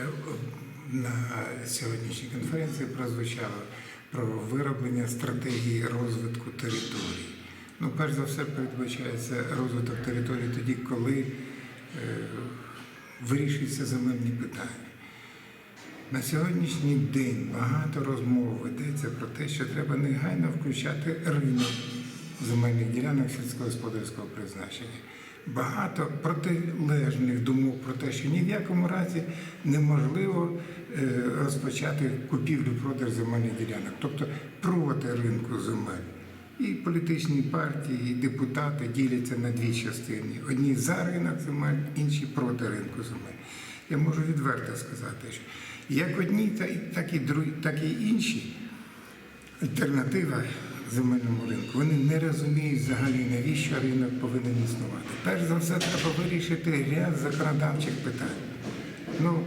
Е, На сьогоднішній конференції прозвучало про вироблення стратегії розвитку територій. Ну, перш за все, передбачається розвиток території тоді, коли е, вирішуються земельні питання. На сьогоднішній день багато розмов ведеться про те, що треба негайно включати ринок земельних ділянок сільськогосподарського призначення. Багато протилежних думок про те, що ні в якому разі неможливо е, розпочати купівлю-продаж земельних ділянок, тобто проти ринку земель. І політичні партії, і депутати діляться на дві частини: одні за ринок земель, інші проти ринку земель. Я можу відверто сказати, що як одні, так і інші альтернатива земельному ринку. Вони не розуміють взагалі, навіщо ринок повинен існувати. Перш за все, треба вирішити ряд законодавчих питань. Ну,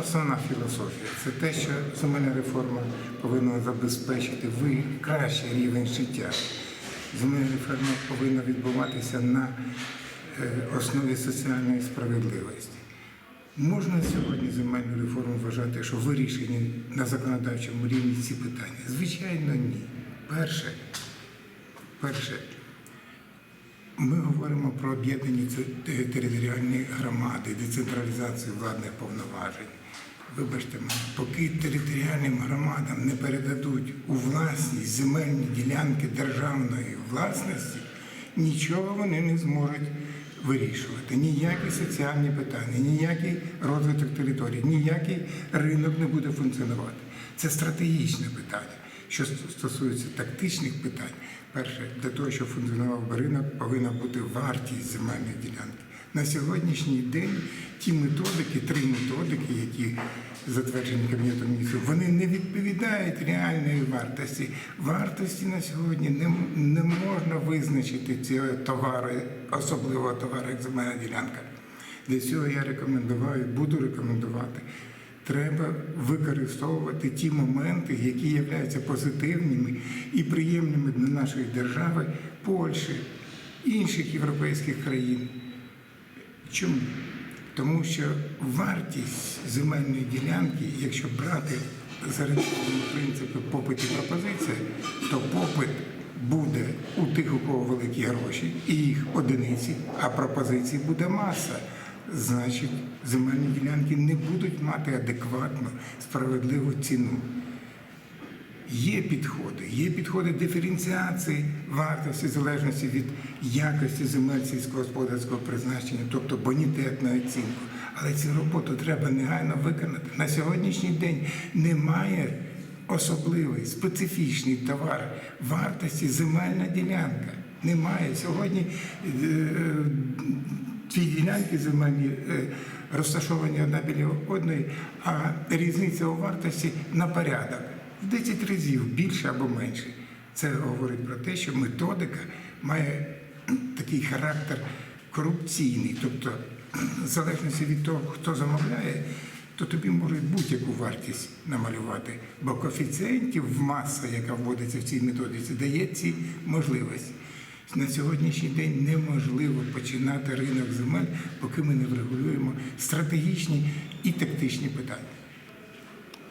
основна філософія це те, що земельна реформа повинна забезпечити ви кращий рівень життя. Земельна реформа повинна відбуватися на е, основі соціальної справедливості. Можна сьогодні земельну реформу вважати, що вирішені на законодавчому рівні ці питання? Звичайно, ні. Перше, перше, ми говоримо про об'єднані територіальні громади, децентралізацію владних повноважень. Вибачте поки територіальним громадам не передадуть у власність земельні ділянки державної власності, нічого вони не зможуть вирішувати. Ніякі соціальні питання, ніякий розвиток території, ніякий ринок не буде функціонувати. Це стратегічне питання. Що стосується тактичних питань, перше, для того, щоб функціонував ринок, повинна бути вартість земельної ділянки. На сьогоднішній день ті методики, три методики, які затверджені Кабінетом міністрів, вони не відповідають реальної вартості. Вартості на сьогодні не, визначити цього товару, особливого товару, як земельна ділянка. Для цього я рекомендував і буду рекомендувати. Треба використовувати ті моменти, які являються позитивними і приємними для нашої держави, Польщі, інших європейських країн. Чому? Тому що вартість земельної ділянки, якщо брати за принципи попит і пропозиція, то попит буде у тих, у кого великі гроші, і їх одиниці, а пропозицій буде маса. Значить, земельні ділянки не будуть мати адекватну справедливу ціну. Є підходи, є підходи диференціації вартості залежності від якості земель сільськогосподарського призначення, тобто бонітетну оцінку. Але цю роботу треба негайно виконати. На сьогоднішній день немає особливий специфічний товар вартості земельна ділянка. Немає. Сьогодні е, ці ділянки земельні е, розташовані одна біля одної, а різниця у вартості на порядок в 10 разів більше або менше. Це говорить про те, що методика має такий характер корупційний. Тобто, в залежності від того, хто замовляє, то тобі можуть будь-яку вартість намалювати. Бо коефіцієнтів маса, яка вводиться в цій методиці, дає ці можливості. На сьогоднішній день неможливо починати ринок земель, поки ми не врегулюємо стратегічні і тактичні питання.